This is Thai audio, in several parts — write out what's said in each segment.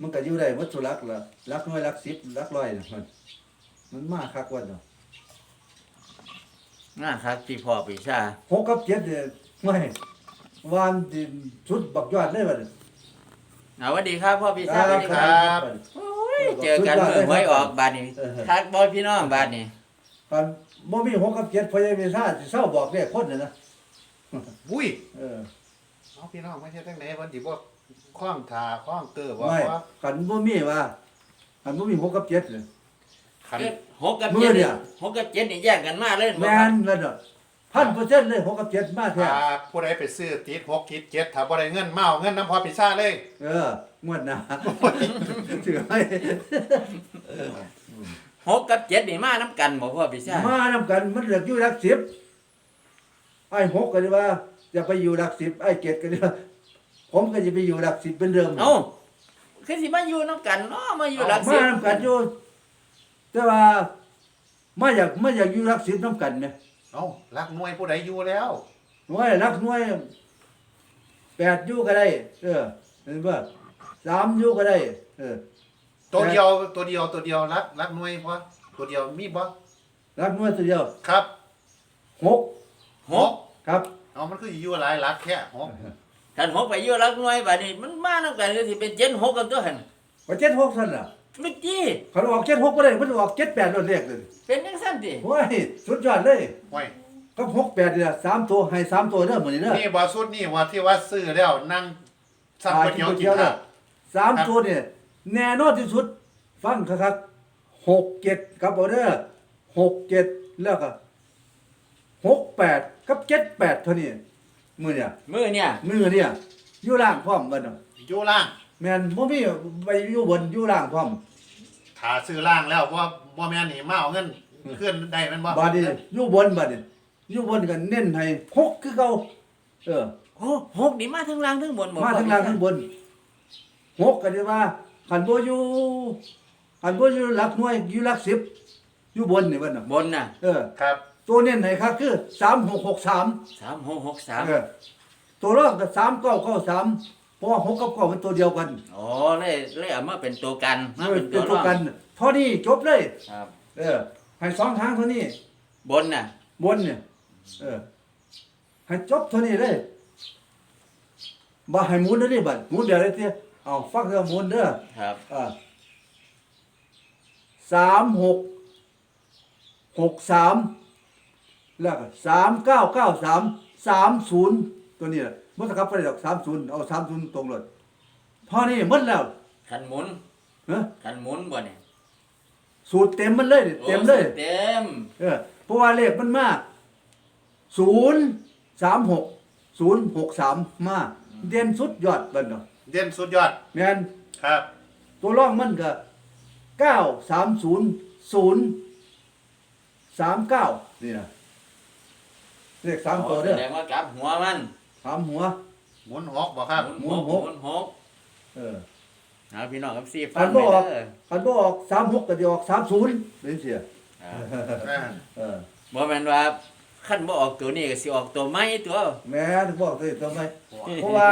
มันก็อยู่ได้วัตถุลักษณ์ละลักน้อยลักสิบลักร้อยน่ะมันมันมาคักวันเนาะง่าครับที่พ่อปีชาหกกับเจ็ดเนี่ยไม่วานดินชุดบักยอดเลยบัดนี้เอาสวัสดีครับพ่อปีชาสวัสดีครับบัดนี้โอ้ยเจอกันเมื่อหวยออกบาดนี้เออทักบอยพี่น้องบาดนี้กันบ่มีหกกับเจ็ดพยายามซ่าสิเศร้าบอกเลขคนน่ะนะอุ้ยเออเอาพี่น้องไม่ใช่ตั้งไหนวันที่บ่ คล้องทาคล้องเตอร์ว่าไม่ว่ากันบ่มีว่ากันบ่มีหกกับเจ็ดเลย ขันหกกับมื้เจ็อดเนี่นี่ยหกกับเจ็ดนี่แยกกันมาเลยแม่นแล้วเนาะพันเปอร์เซ็นต์เลยหกกับเจ็ดมาแท้ถ้าผู้ใดไปซื้อติดหกติดเจ็ดถ้าบ่ได้เงินเมาเอาเงินน้ำพอพิซซ่าเลยเอองวดหน้าถือให้หกกับเจ็ดนี่มาน้ำกันบ่พ่อปีชามานำกันมันเหลืออยู่หลักสิบไอ้หกก็ได้ว่าจะไปอยู่หลักสิบไอ้เจ็ดก็ได้ว่า ผมก็จะไปอยู่หลักสิบเป็นเดิมเอ้าคือสิมาอยู่น้ำกันเนาะมาอยู่หลักสิมาบนำกันอยู่แต่ว่ามาอยากมาอยากอยู่หลักสิบน้ำกันไหมเอ้ารักหน่วยผู้ใดอยู่แล้วหน่วยรักหน่วยแปดอยู่ก็ได้ เออเห็นป่ะสามอยู่ก็ได้ เออ ตัวเดียวตัวเดียวตัวเดียวรักรักหน่วยบ่ตัวเดียวมีบ่รักหน่วยตัวเดียวครับหกหกครับเอามันคืออยู่หลายรักแค่หก ท่านหกไปอยู่หลักหน่วยบาดนี้มันมาน้ำกันก็สิเป็นเจ็ดหกกันตัวหั่นว่าเจ็ดหกท่านล่ะไม่จี้เขาออกเจ็ดหกก็ได้มันออกเจ็ดแปดรถเลขเลยเป็นจังซั่นติโอ้ยสุดยอดเลยไว้ก็หกแปดเนี่ยสามตัวให้สามตัวเด้อหมดนี่เด้อนี่บ่สุดนี่ว่าที่ว่าซื้อแล้วนั่งสั่งก๋วยเตี๋ยวกินข้าวสามตัวเนี่ยแน่นอนที่สุด ฟังครับหกเจ็ดกับเอาเด้อหกเจ็ดแล้วก็หกแปดกับเจ็ดแปดเท่านี้ มือเนี่ยมือเนี่ยมือเนี่ยอยู่ล่างพร้อมกันเนาะอยู่ล่าง แม่นบ่มีไปอยู่บนอยู่ล่างพร้อมถ้าซื้อล่างแล้วว่าบ่แม่นนี่มาเอาเงินเคลื่อนได้แม่นบ่บาดนี้อยู่บนบาดนี้อยู่บนกันเน้นให้หกคือเก่าเออ โอ้หกนี่มาทั้งล่างทั้งบนบ่มาพ่อทั้งล่างทั้งบนหกก็ได้ว่าขันบ่อยู่ขันบ่อยู่หลักหน่วยอยู่หลักสิบอยู่บนนี่บัดน่ะบนน่ะเออ ครับ ตัวเน้นให้ครับคือสามหกหกสามสามหกหกสามเออตัวรองกับสามเก้าเก้าสามเพราะว่าหกกับเก้าเป็นตัวเดียวกันอ๋อเลยเลยเอามาเป็นตัวกันมาเออเป็นเป็ตันวตัวรกัอนงเท่านี้จบเลย ครับ เออให้สองทางเท่านี้บนน่ะบนเนี่ยเออให้จบเท่านี้เลยบ่ให้หมุนเด้อนี่บัดหมุนเดี๋ยวเลยเตี้ยเอาฟังเด้อหมุนเด้อครับอ่าสามหกหกสาม แล้วก็สามเก้าเก้าสามสามศูนย์ตัวนี้แหละเมื่อสักครู่ไปดอกสามศูนย์เอาสามศูนย์ตรงเลยพอนี่หมดแล้วขันหมุนเนอะขันหมุนบ่เนี่ยสูตรเต็มมันเลยนี่เต็มเลยโอ้เต็มเออเพราะว่าเลขมันมากศูนย์สามหกศูนย์หกสามมาเด่นสุดยอดบันเนาะเด่นสุดยอดแม่นครับ ตัวร่องมันก็เก้าสามศูนย์ศูนย์สามเก้านี่นะ เลขสามตัวเด้อแสดงว่ากลับหัวมันสามหัว หมุนหกบ่ครับ หมุนหก หมุนหกเออ เอาพี่น้องกับซีฟัอังนไปบ่ออกเด้ออันบ่ออกสามหกก็จะออกสามศูนย์นี่เสียอ่าอ่าเออบ่แม่นว่าขั้นบ่ออกตัวนี้ก็สิออกตัวใหม่ตัวแม่ถึงบอกเลยทำไมเพราะว่า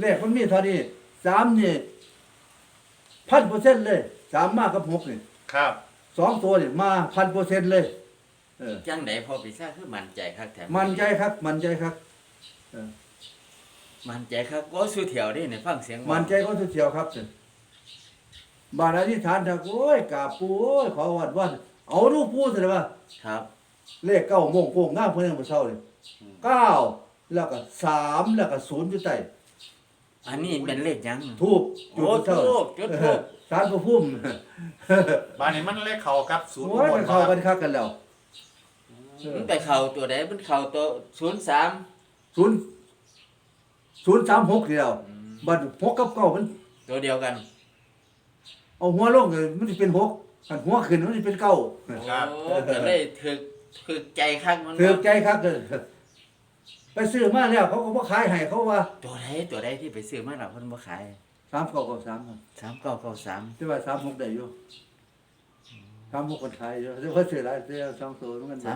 เลขมันมีเท่านี้สามนี่พันเปอร์เซ็นต์เลยสามมากกับหกนี่ครับ สองตัวนี่มาพันเปอร์เซ็นต์เลย เออ จังไดพอปีซ่าคือมั่นใจคักแท้มันใจครับ มันใจครับมั่นใจคักโอ้สุเถียวนี่เนี่ยฟังเสียงมันใจก็ทุกเที่ยวครับเนี่ยบานอธิษฐานถ้าโอ้ยกราบปูโอ้ยขอวัดวันเอารูปปูสิเลยว่าครับ เลขเก้าโมงโป่งง่ามเพื่อนยังบ่เศร้าเลยเก้าแล้วก็สามแล้วก็ศูนย์อยู่ใต้อันนี้เป็นเลขหยัง ทูบจุดโอ้บ่เศร้าทูบจุดธูป สารพระพุ่ม บ้านนี้มันเลขเข้ากับศูนย์โอ้ยบมันนเข้ากันคักกันแล้ว มันไปเข้าตัวใดมันเข้าตัว03ศูนย์ศูนย์สามหกเดียวบัดหกกับเก้ามัน ตัวเดียวกันเอาหัวลงเลยมันจะเป็นหกอันหัวขึ้นมันจะเป็นเก้าครับ โอ้ก็เลยถึกถึกใจคักมันเถือกใจครับเลยไปซื้อมาแล้วเขาก็บ่ขายให้เขาว่าตัวใดตัวใดที่ไปซื้อมาแล้วเพิ่นบ่ขายสามเก้าเก้าสามครับ3993แต่ว่าสามหกได้อยู่ สามหกคนขายอยู่เดี๋ยวเขาซื้อหลายเดี๋ยวสองตัวมันกัน39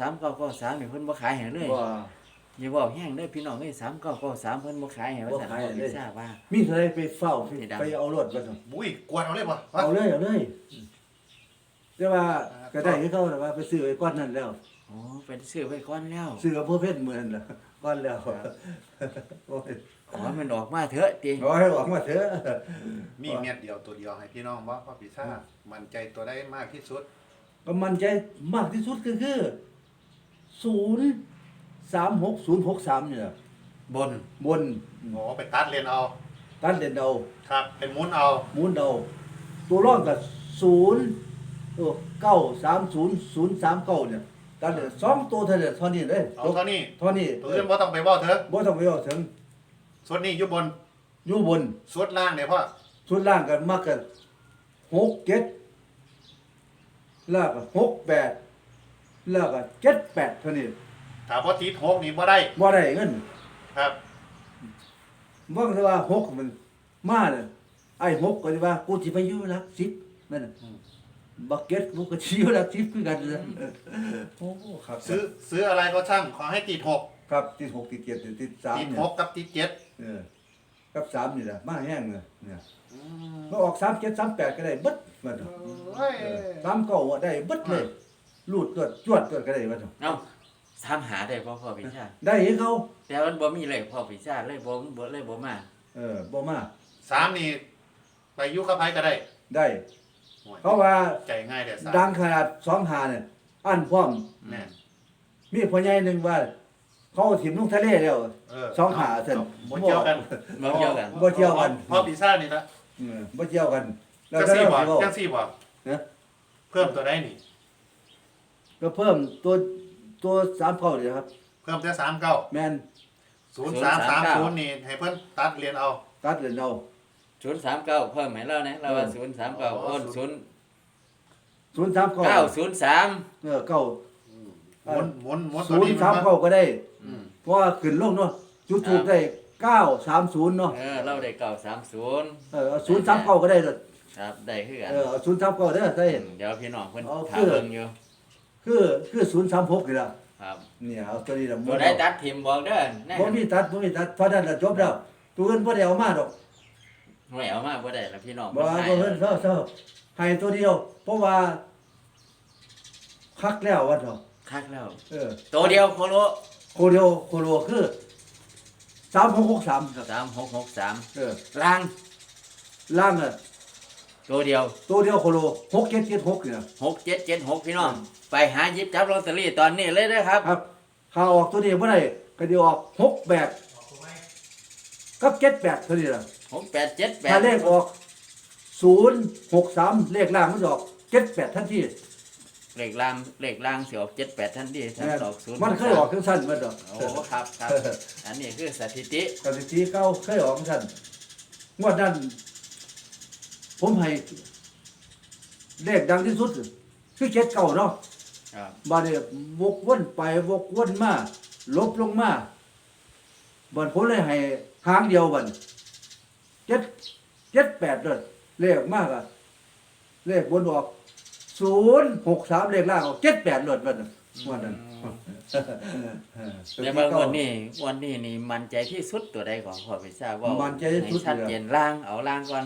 3993นี่เพิ่นบ่ขายให้เลยว่า อย่าบอกแห้งเด้อพี่น้องเอ้ย3 9 9 3เพิ่นบ่ขายให้ว่าซั่นบ่ขายพ่อเลยพิซซ่าว่า มีเท่าไรไปเฝ้าสีดำไปเอารถมาสั่งบุ้ยกวนเอาเลยบ่เอาเลยเอาเลยแต่ว่าก็ได้ให้เขาแต่ว่าไปซื้อไว้ก้อนนั้นแล้ว อ๋อเป็นซื้อไว้ก่อนแล้ว ซื้อกับพวกเพชรเหมือนละก้อนแล้วโอ้ย ขอให้มันออกมาเถอะติขอให้ออกมาเถอะมีเม็ดเดียวตัวเดียวให้พี่น้องบ่พ่อพิซซ่ามั่นใจตัวได้มากที่สุด ก็มันใจมากที่สุดก็คือศูนย์สามหกศูนย์หกสามเนี่ยบนบนโอ้ไปตัดเรียนเอาตันเด่นเดาครับเป็นหมุนเอาหมุนเดาตัวร่องกับศูนย์เก้าสามศูนย์ศูนย์สามเก้าเนี่ยตันเด่นสองตัวเท่านั้นเท่านี้เลยเอาเท่านี้เท่านี้ตัวอื่นบ่ต้องไปบ่เถอะบ่ต้องไปเอาถึง ส่วนนี้อยู่บนอยู่บนส่วนล่างเนี่ยพ่อส่วนล่างกันมากกันหกเจ็ดแล้วก็หกแปดแล้วก็เจ็ดแปดเท่านี้ถ้าบ่ติดหกนี่บ่ได้บ่ได้เงินครับว่าแต่ว่าหกมันมาเลยไอ้หกก็จะว่ากูสิไปอยู่หลักสิบนั่นน่ะบักเก็ตกูก็สิอยู่หลักสิบคือกันเลยโอ้ครับซื้อซื้ออะไรก็ช่างขอให้ติดหกครับติดหกติดเจ็ดติดสามติดเนี่หยกกับติดเจ็ด เออกับสามนี่แหละมาแห้งเลยเนี่ยอืมมาออกสามเจ็ดสามแปดก็ได้เบิดมันเฮ้ยสามเก้าอะได้เบิดเลยลูดตัวจวดตัวก็ได้มันเอ้าถามหาได้บ่พ่อพิซซ่าได้ให้เขาแต่มันบ่มีเลยพ่อพิซซ่าเลยบ่บ่เลยบ่มาเออบ่มาสามนี่ไปอยุกับไผก็ได้ได้ โอ้ยเขาว่าใจง่ายแต่สามดังขนาดสองหาเนี่ยอันพร้อม แน่นมีพ่อใหญ่หนึ่งว่า เขาเอาถิ่มลงทะเลแล้วเออสองหาเส้นบ่เกี่ยวกันบ่เกี่ยวกันบ่เกี่ยวกันพ่อพิซซ่านี่นะเออบ่เกี่ยวกันจังก็ซี่บ่เว้าจังซี่บ่นะเพิ่มตัวได้นี่ก็เพิ่มตัวตัวสามเก้าเลยครับ เพิ่มแต่สามเก้าแม่นศูนย์สามสามศูนย์นี่ให้เพิ่นตัดเรียนเอา ตัดเลยเอา039เพิ่มให้เรานะเราว่า039โอน0ศูนย์สามเก้า903เออเก้า หมุนหมุนหมุนศูนย์สามเก้าก็ได้ อืมเพราะว่าขึ้นลงเนาะจุดถูกได้เก้าสามศูนย์เนาะเออเราได้930เออศูนย์สามเก้าก็ได้เลยครับได้คือกันเออศูนย์สามเก้าได้อได้ เดี๋ยวพี่น้องเพิ่นเอาถามคือเบิ่งอยู่คือคือศูนย์สามหกนี่ละครับเนี่ยเอาตัวนี้ละตัวได้ตัดทิมบอกเด้อแน่บ่มีตัดบ่มีตัดเท่านั้นละจบแล้วตัวอื่นบ่ได้เอามาดอกไม่เอามาบ่ได้ละพี่น้องบ่ให้บ่เพิ่นเซ้าเซ้าให้ตัวเดียว เพราะว่าคักแล้วว่าเถอะ คักแล้วเออตัวเดียวโคโลโคเดียวโคโลคือ3663ครับ3663เออล่างล่างอะตัวเดียวตัวเดียวโคโล6776นี่นะ6776พี่น้องไปหาหยิบจับลอตเตอรี่ตอนนี้เลยเด้อครับครับถ้าออกตัวนี้บ่ได้ก็สิออก68กับ78เท่านี้ล่ะ6878ถ้าเลขออก063เลขล่างมันจะออก78ทันที เลขล่างเลขล่างสิออก78ทันทีถ้าแม่นออก0มันเคยออกจังซั่นมาดอกโอ้ครับครับอันนี้คือสถิติกับสิทีเก้าเคยออกจังซั่นงวดนั้นผมให้เลขดังที่สุดคือเจ็ดเก่าเนาะครับบาดนี้วกวนไปวกวนมาลบลงมาบัดผมเลยให้หางเดียวบัดเจ็ดเจ็ดแปดเลยเลขมากอะเลขบนออก ศูนย์หกสามเลขล่างออกเจ็ดแปดเลยบัดนั้นงวดนั้นแล้วบางวันนี้วันนี้นี่มันใจที่สุดตัวใดของพ่อพิซซ่าว่ามั่นใจที่สุดให้ชัดเจนล่างเอาล่างก่อน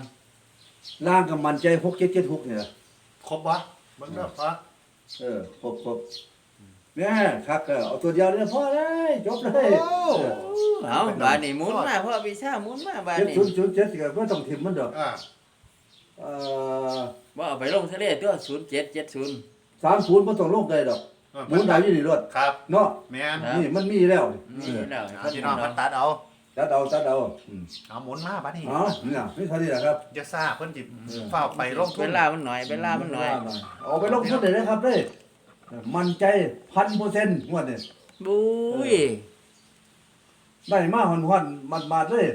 ล่างกับมันใจหกเจ็ดเจ็ดหกเนี่ยครบบ่เบิ่งเด้อพ่อเออครบครบเนี่ยครับเออเอาตัวเดียวเนี่ยพอเลยจบเลยโอ้เอาบานนี่หมุนมาพ่อพิซซ่าหมุนมาบานเจ็ดนี่ศูนย์ศูนย์เจ็ดก็ไม่ต้องถิ่มมันดอกอ่า เอ่อว่าเอาไปลงทะเลตัวศูนย์เจ็ดเจ็ดศูนย์ สามศูนย์ไม่ต้องลงได้ดอกหมุนได้อยี่นี่รถครับ เนาะแม่นครับ นี่มันมีแล้วนี่แล้วเอาพี่น้องเพิ่นตัดเอาตัดเอาตัดเอาอืมเอาหมุนมาบัดนี้อ๋อเนี่ยนี่เท่านี้แหละครับอย่าซ่าเพิ่นสิเออฝ้าวไปลงทุเวนลามันหน่อยเวลามันหน่อยเอาไปลงทุนเลยนะครับเลยมันใจพันเปอร์เซ็นต์งวดเนี่ยบุ้ยได้มาหอนหอนมันมาเลย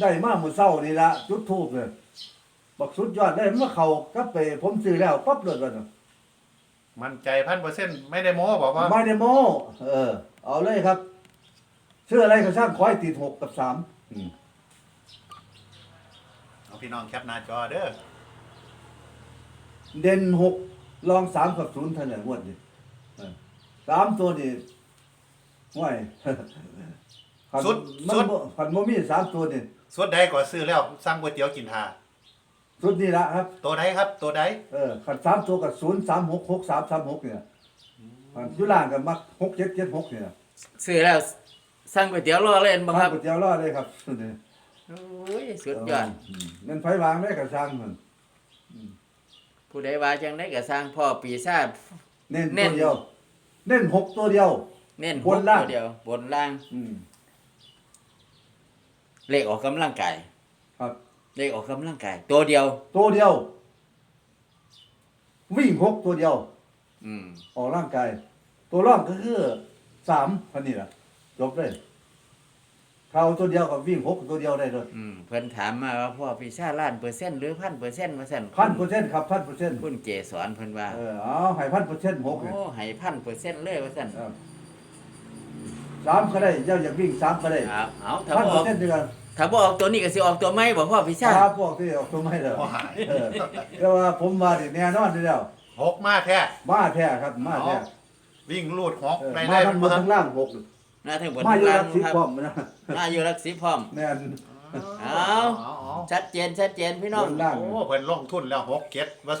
ได้มาหมดเศร้านี่ละจุดทูบเลย บักสุดยอดเลยเมื่อเขากลับไปผมซื้อแล้วปั๊บเลยวันนั้นมั่นใจพันเปอร์เซ็นต์ไม่ได้โม้บอกว่าไม่ได้โมเออ เอาเลยครับเชื่ออะไรก็ช่างคอยติดหกกับสามอืมเอาพี่น้องแคปหน้าจอเด้อเด่นหกลองสามกับศูนย์เท่านั้นงวดนี่เออสามตัวนี่ห้วยคันสุดมันสุดบ่คันบ่มีสามตัวนี่สุดใดก็ซื้อแล้วสั่งก๋วยเตี๋ยวกินทา สุดนี่ละครับ ตัวใดครับ ตัวใดเออคันสามตัวกับศูนย์สามหกหกสามสามหกเนี่ยคันอยู่ล่างกันมักหกเจ็ดเจ็ดหกเนี่ยซื้อแล้วสั่งก๋วยเตี๋ยวรอเล่นบ่ครับก๋วยเตี๋ยวรอดเลยครับสุดนี่โอ้ยสุดยอดมเงินไฟวางได้กับสร้างมันผู้ใดว่าจังได้ก็สร้างพ่อปีศาจ เน้นเน้ตัวนเดียว เน้นหกตัวเดียว เน้นบนล่างตัวเดียว บนล่างอืมเลขออกกำลังกายครับ เลขออกกำลังกาย ตัวเดียว ตัวเดียว วิ่งหกตัวเดียว อืม ออกร่างกาย ตัวร่องก็คือสามพันนี่แหละจบเลยเขาตัวเดียวกับวิ่งหกตัวเดียวได้เลยอืม เพิ่นถามมาว่าพ่อปีศาจล้านเปอร์เซ็นต์หรือพันเปอร์เซ็นต์ว่าซั่นพันเปอร์เซ็นต์ครับพันเปอร์เซ็นต์คุณเจสอนเพิ่นว่า เออเอาให้พันเปอร์เซ็นต์หกเนี่ยโอ้ให้พันเปอร์เซ็นต์เลยว่าซั่นเออสามก็ได้เจ้าอยากวิ่งสามก็ได้ครับเอาถ้าพันบ่เปอออกร์เซ็นต์ด้วยกัน ถ้าบ่ออกตัวนี้ก็สิออกตัวใหม่บ่พ่อปีศาจครับพวกที่ออกตัวไม่เลยโอ้หาย เออแต่ว่าผมมาดิแน่นอนอยู่แล้ว หกมาแท้ มาแท้ครับ มาแท้วิ่งลูดหกเออได้มาได้ทั้งบบ่นครับทั้งล่างหกมาถึงบนมาอยู่ล่ารังกสิบครับพร้อมนะมาอยู่รักสิบพร้อม แน่น เอา ชัดเจนชัดเจนพี่น้อง บนล่าง โอ้เพิ่นลงทุนแล้วหกเก็ดว่าซั่น